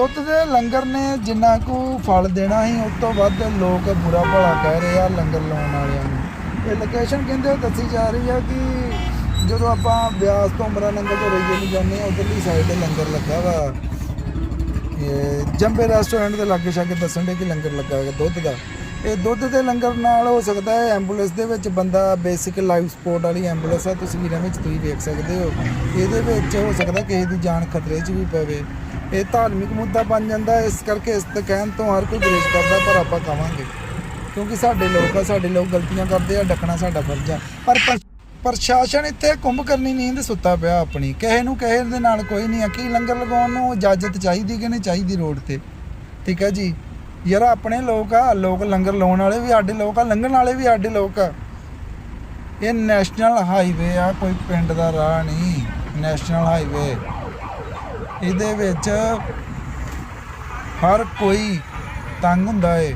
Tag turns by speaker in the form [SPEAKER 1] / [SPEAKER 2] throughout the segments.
[SPEAKER 1] ਦੁੱਧ ਦੇ ਲੰਗਰ ਨੇ ਜਿੰਨਾ ਕੁ ਫਲ ਦੇਣਾ ਸੀ, ਉਸ ਤੋਂ ਵੱਧ ਲੋਕ ਬੁਰਾ ਭਲਾ ਕਹਿ ਰਹੇ ਆ ਲੰਗਰ ਲਾਉਣ ਵਾਲਿਆਂ ਨੂੰ। ਇਹ ਲੋਕੇਸ਼ਨ ਕਹਿੰਦੇ ਦੱਸੀ ਜਾ ਰਹੀ ਆ ਕਿ ਜਦੋਂ ਆਪਾਂ ਬਿਆਸ ਤੋਂ ਅਮਰਾ ਨੰਗਲ ਤੋਂ ਰਈਏ ਨੂੰ ਜਾਂਦੇ ਆ ਉਧਰਲੀ ਸਾਈਡ ਤੇ ਲੰਗਰ ਲੱਗਾ ਵਾ। ਇਹ ਜੰਬੇ ਰੈਸਟੋਰੈਂਟ ਦੇ ਲਾਗੇ ਛਾਗੇ ਦੱਸਣ ਦੇ ਕਿ ਲੰਗਰ ਲੱਗਾ ਹੈਗਾ ਦੁੱਧ ਦਾ। ਇਹ ਦੁੱਧ ਦੇ ਲੰਗਰ ਨਾਲ ਹੋ ਸਕਦਾ ਹੈ ਐਂਬੂਲੈਂਸ ਦੇ ਵਿੱਚ ਬੰਦਾ ਬੇਸਿਕ ਲਾਈਫ ਸਪੋਰਟ ਵਾਲੀ ਐਂਬੂਲੈਂਸ ਆ ਤਸਵੀਰਾਂ ਵਿੱਚ ਤੁਸੀਂ ਵੇਖ ਸਕਦੇ ਹੋ। ਇਹਦੇ ਵਿੱਚ ਹੋ ਸਕਦਾ ਕਿਸੇ ਦੀ ਜਾਨ ਖਤਰੇ 'ਚ ਵੀ ਪਵੇ। ਇਹ ਧਾਰਮਿਕ ਮੁੱਦਾ ਬਣ ਜਾਂਦਾ ਹੈ, ਇਸ ਕਰਕੇ ਇਸ ਤੇ ਕਹਿਣ ਤੋਂ ਹਰ ਕੋਈ ਗੁਰੇਜ਼ ਕਰਦਾ ਪਰ ਆਪਾਂ ਕਵਾਂਗੇ। ਕਿਉਂਕਿ ਸਾਡੇ ਲੋਕ ਆ ਸਾਡੇ ਲੋਕ ਗਲਤੀਆਂ ਕਰਦੇ ਆ ਡੱਕਣਾ ਸਾਡਾ ਫਰਜ਼ ਆ। ਪਰ ਪਰ- ਪ੍ਰਸ਼ਾਸਨ ਇੱਥੇ ਕੁੰਭ ਕਰਨੀ ਨੀਂਦ ਸੁੱਤਾ ਪਿਆ ਆਪਣੀ। ਕਿਸੇ ਨੂੰ ਕਿਸੇ ਦੇ ਨਾਲ ਕੋਈ ਨਹੀਂ ਆ। ਕੀ ਲੰਗਰ ਲਗਾਉਣ ਨੂੰ ਇਜਾਜ਼ਤ ਚਾਹੀਦੀ ਕਿ ਨਹੀਂ ਚਾਹੀਦੀ ਰੋਡ ਤੇ? ਠੀਕ ਹੈ ਜੀ? ਯਾਰ ਆਪਣੇ ਲੋਕ ਆ ਲੋਕ ਲੰਗਰ ਲਾਉਣ ਵਾਲੇ ਵੀ ਸਾਡੇ ਲੋਕ ਆ ਲੰਘਣ ਵਾਲੇ ਵੀ ਸਾਡੇ ਲੋਕ ਆ। ਇਹ ਨੈਸ਼ਨਲ ਹਾਈਵੇ ਆ ਕੋਈ ਪਿੰਡ ਦਾ ਰਾਹ ਨਹੀਂ। National highway. ਇਹਦੇ ਵਿੱਚ ਹਰ ਕੋਈ ਤੰਗ ਹੁੰਦਾ ਏ।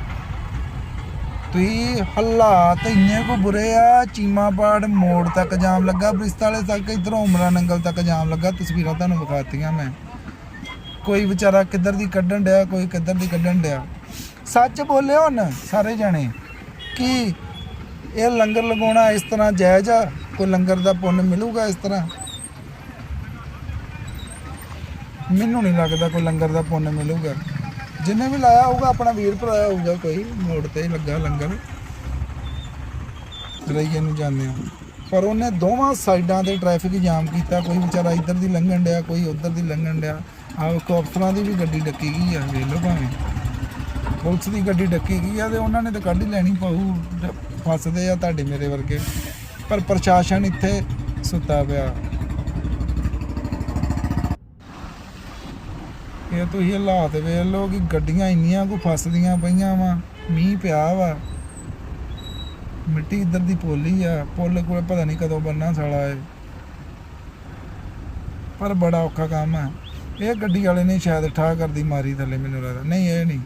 [SPEAKER 1] ਤੁਸੀਂ ਹਾਲਾਤ ਇੰਨੇ ਕੋ ਬੁਰੇ ਆ ਚੀਮਾਪਾੜ ਮੋੜ ਤੱਕ ਜਾਮ ਲੱਗਾ ਬ੍ਰਿਸਤਾਲੇ ਤੱਕ, ਇਧਰੋਂ ਉਮਰਾ ਨੰਗਲ ਤੱਕ ਜਾਮ ਲੱਗਾ, ਤਸਵੀਰਾਂ ਤੁਹਾਨੂੰ ਵਿਖਾਤੀਆਂ ਮੈਂ। ਕੋਈ ਵਿਚਾਰਾ ਕਿੱਧਰ ਦੀ ਕੱਢਣ ਡਿਆ, ਕੋਈ ਕਿੱਧਰ ਦੀ ਕੱਢਣ ਡਿਆ। ਸੱਚ ਬੋਲੇ ਹੁਣ ਸਾਰੇ ਜਾਣੇ, ਕਿ ਇਹ ਲੰਗਰ ਲਗਾਉਣਾ ਇਸ ਤਰ੍ਹਾਂ ਜਾਇਜ਼ ਆ? ਕੋਈ ਲੰਗਰ ਦਾ ਪੁੰਨ ਮਿਲੂਗਾ ਇਸ ਤਰ੍ਹਾਂ? ਮੈਨੂੰ ਨਹੀਂ ਲੱਗਦਾ ਕੋਈ ਲੰਗਰ ਦਾ ਪੁੰਨ ਮਿਲੂਗਾ। ਜਿੰਨੇ ਵੀ ਲਾਇਆ ਹੋਊਗਾ, ਆਪਣਾ ਵੀਰ ਭਰਾ ਹੋਊਗਾ ਕੋਈ, ਮੋੜ ਤੇ ਲੱਗਾ ਲੰਗਰ। ਰਈਏ ਨੂੰ ਜਾਂਦੇ ਆ ਪਰ ਉਹਨੇ ਦੋਵਾਂ ਸਾਈਡਾਂ ਤੇ ਟ੍ਰੈਫਿਕ ਜਾਮ ਕੀਤਾ। ਕੋਈ ਵਿਚਾਰਾ ਇੱਧਰ ਦੀ ਲੰਘਣ ਡਿਆ, ਕੋਈ ਉੱਧਰ ਦੀ ਲੰਘਣ ਡਿਆ। ਆਹ ਵੇਖੋ ਅਫਸਰਾਂ ਦੀ ਵੀ ਗੱਡੀ ਡੱਕੀ ਗਈ ਆ, ਵੇਖ ਲਓ ਭਾਵੇਂ। ਪੁਲਿਸ ਦੀ ਗੱਡੀ ਡੱਕੀ ਗਈ ਆ ਤੇ ਉਹਨਾਂ ਨੇ ਤਾਂ ਕੱਢ ਹੀ ਲੈਣੀ ਪਾਉ ਫਸਦੇ ਆ ਤੁਹਾਡੇ ਮੇਰੇ ਵਰਗੇ। ਪਰ ਪ੍ਰਸ਼ਾਸਨ ਇੱਥੇ ਸੁੱਤਾ ਪਿਆ। ਇਹ ਤੁਸੀਂ ਹਾਲਾਤ ਵੇਖ ਲਓ ਕਿ ਗੱਡੀਆਂ ਇੰਨੀਆਂ ਕੋ ਫਸਦੀਆਂ ਪਈਆਂ ਵਾ, ਮੀਂਹ ਪਿਆ ਵਾ। ਮਿੱਟੀ ਇੱਧਰ ਦੀ ਪੋਲੀ ਆ, ਪੁੱਲ ਕੋਲ ਪਤਾ ਨਹੀਂ ਕਦੋਂ ਬੰਨਾ ਸਾਲਾ ਏ ਪਰ ਬੜਾ ਔਖਾ ਕੰਮ ਆ। ਇਹ ਗੱਡੀ ਵਾਲੇ ਨੇ ਸ਼ਾਇਦ ਠਾ ਕਰਦੀ ਮਾਰੀ ਥੱਲੇ, ਮੈਨੂੰ ਲੱਗਦਾ। ਨਹੀਂ, ਇਹ ਨਹੀਂ।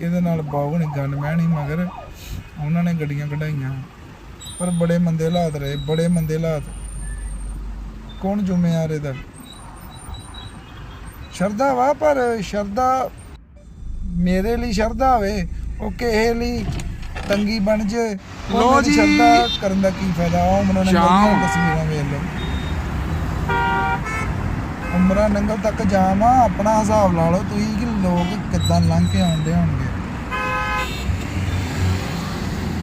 [SPEAKER 1] ਇਹਦੇ ਨਾਲ ਬਾਹੂ ਨਹੀਂ, ਗਨ ਮੈਂ ਨਹੀਂ, ਮਗਰ ਉਹਨਾਂ ਨੇ ਗੱਡੀਆਂ ਕਢਾਈਆਂ। ਪਰ ਬੜੇ ਮੰਦੇ ਹਾਲਾਤ ਰਹੇ, ਬੜੇ ਮੰਦੇ ਹਾਲਾਤ। ਕੌਣ ਜ਼ਿੰਮੇਵਾਰ ਇਹਦਾ? ਸ਼ਰਧਾ ਵਾ ਪਰ ਸ਼ਰਧਾ ਮੇਰੇ ਲਈ ਸ਼ਰਧਾ ਹੋਵੇ ਉਹ ਕਿਸੇ ਲਈ ਤੰਗੀ ਬਣ ਜੇ ਮੇਰੀ
[SPEAKER 2] ਜੀ।
[SPEAKER 1] ਸ਼ਰਧਾ ਕਰਨ ਦਾ ਕੀ ਫਾਇਦਾ ਉਹ ਮਨੋਂ
[SPEAKER 2] ਸ਼ਾਮ।
[SPEAKER 1] ਤਸਵੀਰਾਂ ਵੇਖ ਲਓ ਉਮਰਾ ਨੰਗਲ ਤੱਕ ਆ ਆਪਣਾ ਹਿਸਾਬ ਲਾ ਲਓ ਤੁਸੀਂ ਕਿ ਲੋਕ ਕਿੱਦਾਂ ਲੰਘ ਕੇ ਆਉਂਦੇ ਹੋਣਗੇ